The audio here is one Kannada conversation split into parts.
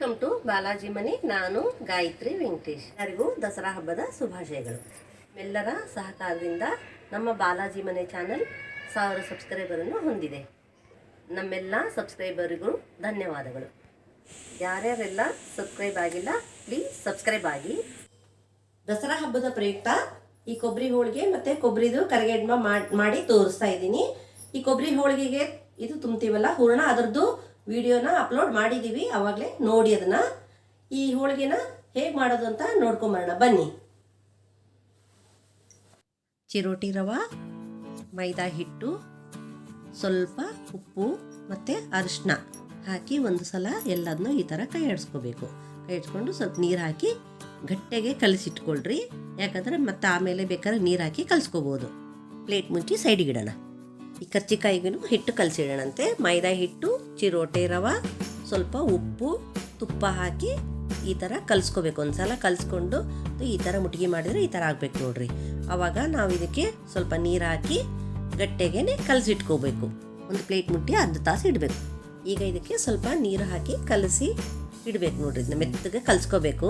ವೆಲ್ಕಮ್ ಟು ಬಾಲಾಜಿ ಮನೆ ನಾನು ಗಾಯತ್ರಿ ವೆಂಕಟೇಶ್ ಎಲ್ಲರಿಗೂ ದಸರಾ ಹಬ್ಬದ ಶುಭಾಶಯಗಳು. ಎಲ್ಲರ ಸಹಕಾರದಿಂದ ನಮ್ಮ ಬಾಲಾಜಿ ಮನೆ ಚಾನಲ್ ಸಾವಿರ ಸಬ್ಸ್ಕ್ರೈಬರನ್ನು ಹೊಂದಿದೆ. ನಮ್ಮೆಲ್ಲ ಸಬ್ಸ್ಕ್ರೈಬರ್ಗಳು ಧನ್ಯವಾದಗಳು. ಯಾರ್ಯಾರೆಲ್ಲ ಸಬ್ಸ್ಕ್ರೈಬ್ ಆಗಿಲ್ಲ ಪ್ಲೀಸ್ ಸಬ್ಸ್ಕ್ರೈಬ್ ಆಗಿ. ದಸರಾ ಹಬ್ಬದ ಪ್ರಯುಕ್ತ ಈ ಕೊಬ್ಬರಿ ಹೋಳಿಗೆ ಮತ್ತೆ ಕೊಬ್ಬರಿದು ಕರಿಗೆಡ್ಮ ಮಾಡಿ ತೋರಿಸ್ತಾ ಇದ್ದೀನಿ. ಈ ಕೊಬ್ಬರಿ ಹೋಳಿಗೆಗೆ ಇದು ತುಂಬ್ತೀವಲ್ಲ, ಹೂರಣ ಅದರದ್ದು ವಿಡಿಯೋನ ಅಪ್ಲೋಡ್ ಮಾಡಿದ್ದೀವಿ ಅವಾಗಲೇ ನೋಡಿ ಅದನ್ನು. ಈ ಹೋಳಿಗೆನ ಹೇಗೆ ಮಾಡೋದು ಅಂತ ನೋಡ್ಕೊಂಬರೋಣ, ಬನ್ನಿ. ಚಿರೋಟಿ ರವ, ಮೈದಾ ಹಿಟ್ಟು, ಸ್ವಲ್ಪ ಉಪ್ಪು ಮತ್ತು ಅರಿಶಿನ ಹಾಕಿ ಒಂದು ಸಲ ಎಲ್ಲದನ್ನೂ ಈ ಥರ ಕೈ ಆಡಿಸ್ಕೋಬೇಕು ಕೈ ಆಡಿಸ್ಕೊಂಡು ಸ್ವಲ್ಪ ನೀರು ಹಾಕಿ ಗಟ್ಟಿಗೆ ಕಲಸಿಟ್ಕೊಳ್ರಿ. ಯಾಕಂದರೆ ಮತ್ತೆ ಆಮೇಲೆ ಬೇಕಾದ್ರೆ ನೀರು ಹಾಕಿ ಕಲಿಸ್ಕೋಬೋದು. ಪ್ಲೇಟ್ ಮುಚ್ಚಿ ಸೈಡಿಗೆ ಇಡೋಣ. ಈ ಕರ್ಜಿಕಾಯಿಗೂ ಹಿಟ್ಟು ಕಲಸಿಡೋಣಂತೆ. ಮೈದಾ ಹಿಟ್ಟು, ಚಿರೋಟೆ ರವ, ಸ್ವಲ್ಪ ಉಪ್ಪು, ತುಪ್ಪ ಹಾಕಿ ಈ ಥರ ಕಲಿಸ್ಕೋಬೇಕು. ಒಂದು ಸಲ ಕಲಿಸ್ಕೊಂಡು ಈ ಥರ ಮುಟ್ಗಿ ಮಾಡಿದರೆ ಈ ಥರ ಆಗಬೇಕು ನೋಡ್ರಿ. ಆವಾಗ ನಾವು ಇದಕ್ಕೆ ಸ್ವಲ್ಪ ನೀರು ಹಾಕಿ ಗಟ್ಟೆಗೆ ಕಲಸಿಟ್ಕೋಬೇಕು. ಒಂದು ಪ್ಲೇಟ್ ಮುಟ್ಟಿ ಅರ್ಧ ತಾಸು ಇಡಬೇಕು. ಈಗ ಇದಕ್ಕೆ ಸ್ವಲ್ಪ ನೀರು ಹಾಕಿ ಕಲಸಿ ಇಡಬೇಕು ನೋಡ್ರಿ. ಇದನ್ನ ಮೆತ್ತಗೆ ಕಲಿಸ್ಕೋಬೇಕು.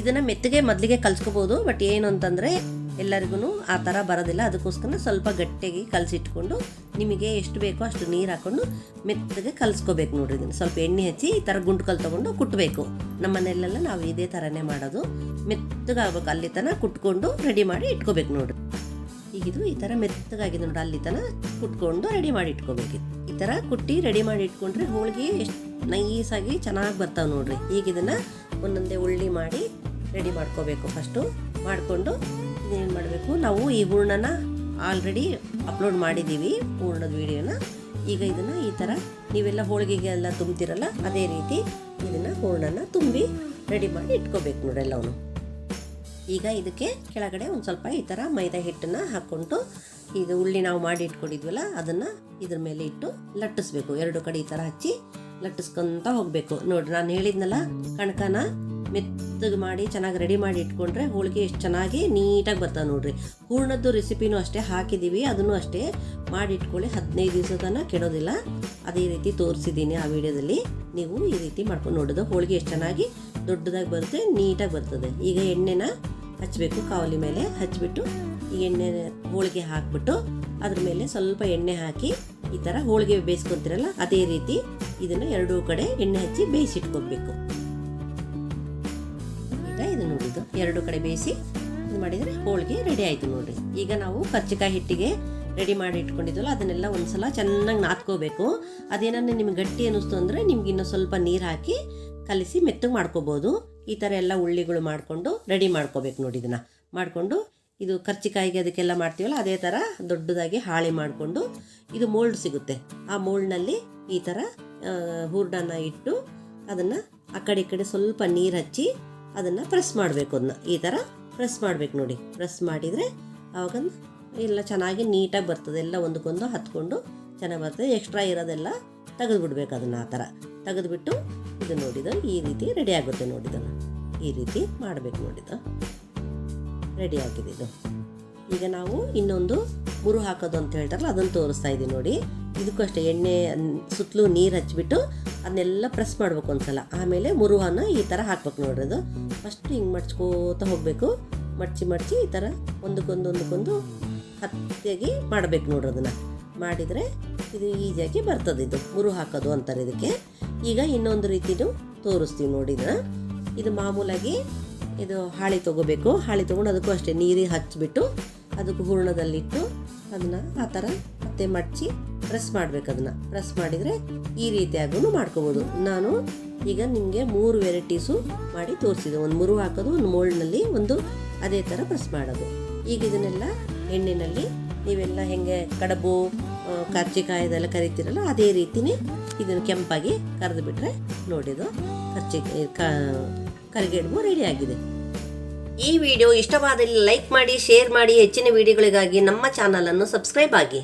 ಇದನ್ನು ಮೆತ್ತಗೆ ಮೊದಲಿಗೆ ಕಲಿಸ್ಕೋಬೋದು, ಬಟ್ ಏನು ಅಂತಂದರೆ ಎಲ್ಲರಿಗೂ ಆ ಥರ ಬರೋದಿಲ್ಲ. ಅದಕ್ಕೋಸ್ಕರ ಸ್ವಲ್ಪ ಗಟ್ಟಿಯಾಗಿ ಕಲಸಿಟ್ಕೊಂಡು ನಿಮಗೆ ಎಷ್ಟು ಬೇಕೋ ಅಷ್ಟು ನೀರು ಹಾಕ್ಕೊಂಡು ಮೆತ್ತಗೆ ಕಲಿಸ್ಕೋಬೇಕು ನೋಡ್ರಿ ಇದನ್ನು. ಸ್ವಲ್ಪ ಎಣ್ಣೆ ಹಚ್ಚಿ ಈ ಥರ ಗುಂಡ್ಕಲ್ಲಿ ಕಲ್ ತೊಗೊಂಡು ಕುಟ್ಟಬೇಕು ನಮ್ಮ ಮನೆಯಲ್ಲೆಲ್ಲ ನಾವು ಇದೇ ಥರನೇ ಮಾಡೋದು. ಮೆತ್ತಗಾಗಬೇಕು ಅಲ್ಲಿ ತನಕ ಕುಟ್ಕೊಂಡು ರೆಡಿ ಮಾಡಿ ಇಟ್ಕೋಬೇಕು ನೋಡ್ರಿ. ಈಗಿದು ಈ ಥರ ಮೆತ್ತಗಾಗಿದೆ ನೋಡಿ ಅಲ್ಲಿ ತನಕ ಕುಟ್ಕೊಂಡು ರೆಡಿ ಮಾಡಿ ಇಟ್ಕೋಬೇಕು. ಈ ಥರ ಕುಟ್ಟಿ ರೆಡಿ ಮಾಡಿ ಇಟ್ಕೊಂಡ್ರೆ ಹೋಳಿಗೆ ಎಷ್ಟು ನೈಸಾಗಿ ಚೆನ್ನಾಗಿ ಬರ್ತಾವೆ ನೋಡ್ರಿ. ಈಗ ಇದನ್ನು ಒಂದೊಂದೇ ಉಳ್ಳಿ ಮಾಡಿ ರೆಡಿ ಮಾಡ್ಕೋಬೇಕು ಫಸ್ಟು ಮಾಡಿಕೊಂಡು ಏನು ಮಾಡಬೇಕು? ನಾವು ಈ ಹೂರ್ಣನ ಆಲ್ರೆಡಿ ಅಪ್ಲೋಡ್ ಮಾಡಿದ್ದೀವಿ, ಹೂರ್ಣದ ವಿಡಿಯೋನ ಈಗ ಇದನ್ನು ಈ ಥರ ನೀವೆಲ್ಲ ಹೋಳಿಗೆಗೆ ಎಲ್ಲ ತುಂಬ್ತಿರಲ್ಲ, ಅದೇ ರೀತಿ ಇದನ್ನು ಹೂರ್ಣನ ತುಂಬಿ ರೆಡಿ ಮಾಡಿ ಇಟ್ಕೋಬೇಕು ನೋಡಿ ಈಗ ಇದಕ್ಕೆ ಕೆಳಗಡೆ ಒಂದು ಸ್ವಲ್ಪ ಈ ಥರ ಮೈದಾ ಹಿಟ್ಟನ್ನು ಹಾಕ್ಕೊಂಡು ಇದು ಉಳ್ಳಿ ನಾವು ಮಾಡಿ ಇಟ್ಕೊಂಡಿದ್ವಲ್ಲ, ಅದನ್ನು ಇದ್ರ ಮೇಲೆ ಇಟ್ಟು ಲಟ್ಟಿಸ್ಬೇಕು. ಎರಡು ಕಡೆ ಈ ಥರ ಹಚ್ಚಿ ಲಟ್ಟಿಸ್ಕೊಂತ ಹೋಗಬೇಕು. ನೋಡ್ರಿ ನಾನು ಹೇಳಿದ್ನಲ್ಲ, ಕಣಕನ ಮೆತ್ತಗೆ ಮಾಡಿ, ಚೆನ್ನಾಗಿ ರೆಡಿ ಮಾಡಿ ಇಟ್ಕೊಂಡ್ರೆ ಹೋಳಿಗೆ ಎಷ್ಟು ಚೆನ್ನಾಗಿ ನೀಟಾಗಿ ಬರ್ತದೆ ನೋಡ್ರಿ. ಹೂರ್ಣದ್ದು ರೆಸಿಪಿನೂ ಅಷ್ಟೇ ಹಾಕಿದ್ದೀವಿ ಅದನ್ನು ಅಷ್ಟೇ ಮಾಡಿ ಇಟ್ಕೊಳ್ಳಿ. ಹದಿನೈದು ದಿವಸ ತನಕ ಕೆಡೋದಿಲ್ಲ. ಅದೇ ರೀತಿ ತೋರಿಸಿದ್ದೀನಿ ಆ ವಿಡಿಯೋದಲ್ಲಿ. ನೀವು ಈ ರೀತಿ ಮಾಡ್ಕೊಂಡು ನೋಡೋದು. ಹೋಳಿಗೆ ಎಷ್ಟು ಚೆನ್ನಾಗಿ ದೊಡ್ಡದಾಗಿ ಬರುತ್ತೆ, ನೀಟಾಗಿ ಬರ್ತದೆ. ಈಗ ಎಣ್ಣೆನ ಹಚ್ಚಬೇಕು ಕಾವಲಿ ಮೇಲೆ ಹಚ್ಚಿಬಿಟ್ಟು ಈ ಎಣ್ಣೆ ಹೋಳಿಗೆ ಹಾಕಿಬಿಟ್ಟು ಅದ್ರ ಮೇಲೆ ಸ್ವಲ್ಪ ಎಣ್ಣೆ ಹಾಕಿ ಈ ಥರ ಹೋಳಿಗೆ ಬೇಯಿಸ್ಕೊತೀರಲ್ಲ, ಅದೇ ರೀತಿ ಇದನ್ನು ಎರಡೂ ಕಡೆ ಎಣ್ಣೆ ಹಚ್ಚಿ ಬೇಯಿಸಿಟ್ಕೊಬೇಕು. ಎರಡು ಕಡೆ ಬೇಯಿಸಿ ಇದು ಮಾಡಿದರೆ ಹೋಳಿಗೆ ರೆಡಿ ಆಯಿತು ನೋಡಿರಿ. ಈಗ ನಾವು ಕರ್ಚಿಕಾಯಿ ಹಿಟ್ಟಿಗೆ ರೆಡಿ ಮಾಡಿ ಇಟ್ಕೊಂಡಿದ್ವಲ್ಲ, ಅದನ್ನೆಲ್ಲ ಒಂದ್ಸಲ ಚೆನ್ನಾಗಿ ನಾದ್ಕೋಬೇಕು. ಅದೇನನ್ನ ನಿಮ್ಗೆ ಗಟ್ಟಿ ಅನ್ನಿಸ್ತು ಅಂದರೆ ನಿಮ್ಗೆ ಇನ್ನೂ ಸ್ವಲ್ಪ ನೀರು ಹಾಕಿ ಕಲಿಸಿ ಮೆತ್ತಗೆ ಮಾಡ್ಕೋಬೋದು. ಈ ಥರ ಎಲ್ಲ ಉಳ್ಳಿಗಳು ಮಾಡಿಕೊಂಡು ರೆಡಿ ಮಾಡ್ಕೋಬೇಕು ನೋಡಿ ಇದನ್ನು. ಮಾಡಿಕೊಂಡು ಇದು ಕರ್ಚಿಕಾಯಿಗೆ ಅದಕ್ಕೆಲ್ಲ ಮಾಡ್ತೀವಲ್ಲ, ಅದೇ ಥರ ದೊಡ್ಡದಾಗಿ ಹಾಳಿ ಮಾಡಿಕೊಂಡು ಇದು ಮೋಲ್ಡ್ ಸಿಗುತ್ತೆ. ಆ ಮೋಲ್ಡ್ನಲ್ಲಿ ಈ ಥರ ಹೂರ್ಡನ್ನು ಇಟ್ಟು ಅದನ್ನು ಆ ಕಡೆ ಈ ಕಡೆ ಸ್ವಲ್ಪ ನೀರು ಹಚ್ಚಿ ಅದನ್ನು ಪ್ರೆಸ್ ಮಾಡಬೇಕು ಅದನ್ನ ಈ ಥರ ಪ್ರೆಸ್ ಮಾಡಬೇಕು ನೋಡಿ. ಪ್ರೆಸ್ ಮಾಡಿದರೆ ಆವಾಗ ಎಲ್ಲ ಚೆನ್ನಾಗಿ ನೀಟಾಗಿ ಬರ್ತದೆ. ಎಲ್ಲ ಒಂದಕ್ಕೊಂದು ಹತ್ಕೊಂಡು ಚೆನ್ನಾಗಿ ಬರ್ತದೆ. ಎಕ್ಸ್ಟ್ರಾ ಇರೋದೆಲ್ಲ ತೆಗೆದು ಬಿಡ್ಬೇಕು ಅದನ್ನು ಆ ಥರ ತೆಗೆದುಬಿಟ್ಟು ಇದು ನೋಡಿದ, ಈ ರೀತಿ ರೆಡಿ ಆಗುತ್ತೆ ನೋಡಿದನು ಈ ರೀತಿ ಮಾಡಬೇಕು ನೋಡಿದ ರೆಡಿ ಆಗಿದೆ ಇದು. ಈಗ ನಾವು ಇನ್ನೊಂದು ಮುರು ಹಾಕೋದು ಅಂತ ಹೇಳ್ತಾರಲ್ಲ, ಅದನ್ನು ತೋರಿಸ್ತಾ ಇದ್ದೀವಿ ನೋಡಿ. ಇದಕ್ಕೂ ಅಷ್ಟೇ ಎಣ್ಣೆ, ಸುತ್ತಲೂ ನೀರು ಹಚ್ಬಿಟ್ಟು ಅದನ್ನೆಲ್ಲ ಪ್ರೆಸ್ ಮಾಡ್ಬೇಕು ಒಂದ್ಸಲ. ಆಮೇಲೆ ಮುರುಹನ ಈ ಥರ ಹಾಕ್ಬೇಕು ನೋಡ್ರಿ ಅದು. ಫಸ್ಟ್ ಹಿಂಗೆ ಮಡ್ಚ್ಕೋತ ಹೋಗಬೇಕು. ಮಡ್ಚಿ ಮಡ್ಚಿ ಈ ಥರ ಒಂದಕ್ಕೊಂದು ಒಂದಕ್ಕೊಂದು ಹತ್ತಿಯಾಗಿ ಮಾಡಬೇಕು ನೋಡ್ರಿ ಅದನ್ನು. ಮಾಡಿದರೆ ಇದು ಈಸಿಯಾಗಿ ಬರ್ತದೆ ಇದು. ಮುರು ಹಾಕೋದು ಅಂತಾರೆ ಇದಕ್ಕೆ. ಈಗ ಇನ್ನೊಂದು ರೀತಿನೂ ತೋರಿಸ್ತೀವಿ ನೋಡಿ ಇದು ಮಾಮೂಲಾಗಿ ಇದು ಹಾಳಿ ತೊಗೋಬೇಕು. ಹಾಳಿ ತೊಗೊಂಡು ಅದಕ್ಕೂ ಅಷ್ಟೇ ನೀರಿಗೆ ಹಚ್ಚಿಬಿಟ್ಟು ಅದಕ್ಕೆ ಹೂರ್ಣದಲ್ಲಿಟ್ಟು ಅದನ್ನು ಆ ಥರ ಮತ್ತೆ ಮಡಚಿ ಪ್ರೆಸ್ ಮಾಡಬೇಕು ಅದನ್ನು. ಪ್ರೆಸ್ ಮಾಡಿದರೆ ಈ ರೀತಿಯಾಗೂ ಮಾಡ್ಕೋಬೋದು. ನಾನು ಈಗ ನಿಮಗೆ ಮೂರು ವೆರೈಟೀಸು ಮಾಡಿ ತೋರಿಸಿದೆ. ಒಂದು ಮುರು ಹಾಕೋದು, ಒಂದು ಮೋಲ್ಡ್ನಲ್ಲಿ ಒಂದು ಅದೇ ಥರ ಪ್ರೆಸ್ ಮಾಡೋದು. ಈಗ ಇದನ್ನೆಲ್ಲ ಎಣ್ಣೆಯಲ್ಲಿ ನೀವೆಲ್ಲ ಹೆಂಗೆ ಕಡಬು ಕರ್ಚಿಕಾಯದೆಲ್ಲ ಕರಿತೀರಲ್ಲ, ಅದೇ ರೀತಿನೇ ಇದನ್ನು ಕೆಂಪಾಗಿ ಕರೆದು ಬಿಟ್ಟರೆ ನೋಡಿದು ಕರ್ಚಿ ಕರಿಗೆಡ್ಬು ರೆಡಿ ಆಗಿದೆ. ಈ ವಿಡಿಯೋ ಇಷ್ಟವಾದಲ್ಲಿ ಲೈಕ್ ಮಾಡಿ, ಶೇರ್ ಮಾಡಿ, ಹೆಚ್ಚಿನ ವಿಡಿಯೋಗಳಿಗಾಗಿ ನಮ್ಮ ಚಾನಲನ್ನು ಸಬ್ಸ್ಕ್ರೈಬ್ ಆಗಿ.